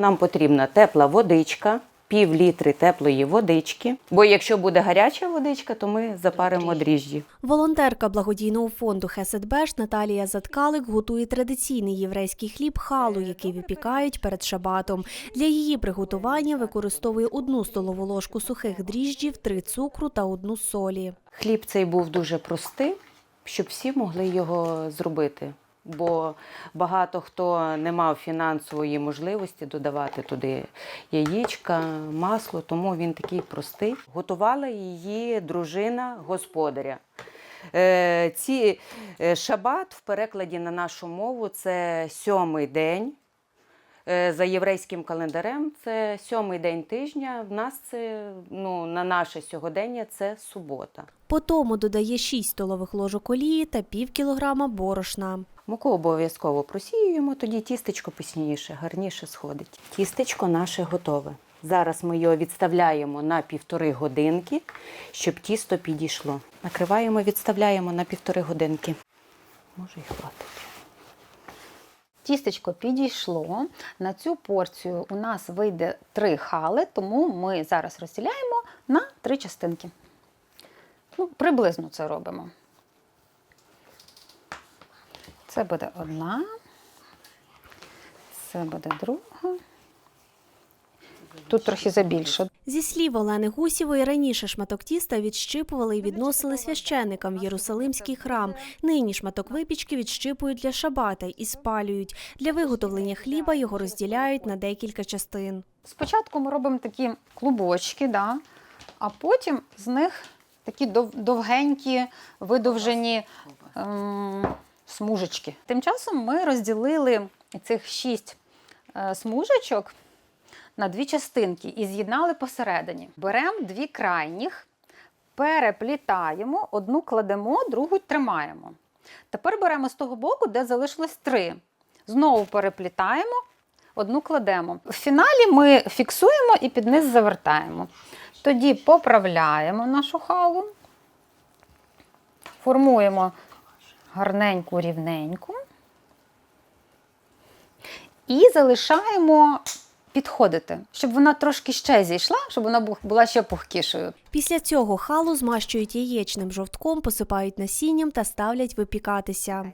Нам потрібна тепла водичка, пів літри теплої водички. Бо якщо буде гаряча водичка, то ми запаримо дріжджі. Волонтерка благодійного фонду Хеседбеш Наталія Заткалик готує традиційний єврейський хліб халу, який випікають перед шабатом. Для її приготування використовує одну столову ложку сухих дріжджів, три цукру та одну солі. Хліб цей був дуже простий, щоб всі могли його зробити. Бо багато хто не мав фінансової можливості додавати туди яєчка, масло, тому він такий простий. Готувала її дружина господаря. Е, Ці е, шабат в перекладі на нашу мову це сьомий день. Е, За єврейським календарем це сьомий день тижня. В нас це ну, на наше сьогодення це субота. По тому додає 6 столових ложок олії та пів кілограма борошна. Муку обов'язково просіюємо, тоді тістечко пісніше, гарніше сходить. Тістечко наше готове. Зараз ми його відставляємо на півтори годинки, щоб тісто підійшло. Накриваємо, відставляємо на півтори годинки. Може і хватить. Тістечко підійшло. На цю порцію у нас вийде три хали, тому ми зараз розділяємо на три частинки. Ну, приблизно це робимо. Це буде одна, це буде друга. Тут трохи забільше. Зі слів Олени Гусєвої, раніше шматок тіста відщипували і відносили священникам в Єрусалимський храм. Нині шматок випічки відщипують для шабата і спалюють. Для виготовлення хліба його розділяють на декілька частин. Спочатку ми робимо такі клубочки, да, а потім з них такі довгенькі, видовжені ем, смужечки. Тим часом ми розділили цих шість е, смужечок на дві частинки і з'єднали посередині. Беремо дві крайніх, переплітаємо, одну кладемо, другу тримаємо. Тепер беремо з того боку, де залишилось три. Знову переплітаємо, одну кладемо. В фіналі ми фіксуємо і під низ завертаємо. Тоді поправляємо нашу халу, формуємо гарненьку, рівненьку і залишаємо підходити, щоб вона трошки ще зійшла, щоб вона бу- була ще пухкішою. Після цього халу змащують яєчним жовтком, посипають насінням та ставлять випікатися.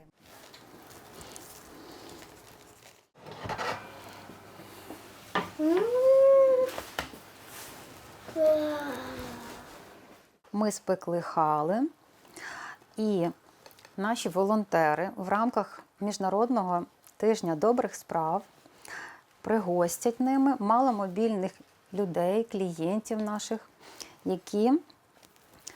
Ми спекли хали, і наші волонтери в рамках Міжнародного тижня добрих справ пригостять ними маломобільних людей, клієнтів наших, які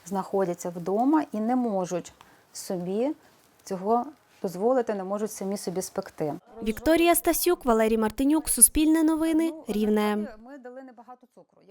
знаходяться вдома і не можуть собі цього дозволити, не можуть самі собі спекти. Вікторія Стасюк, Валерій Мартинюк, Суспільне новини, Рівне. Ми дали небагато цукру.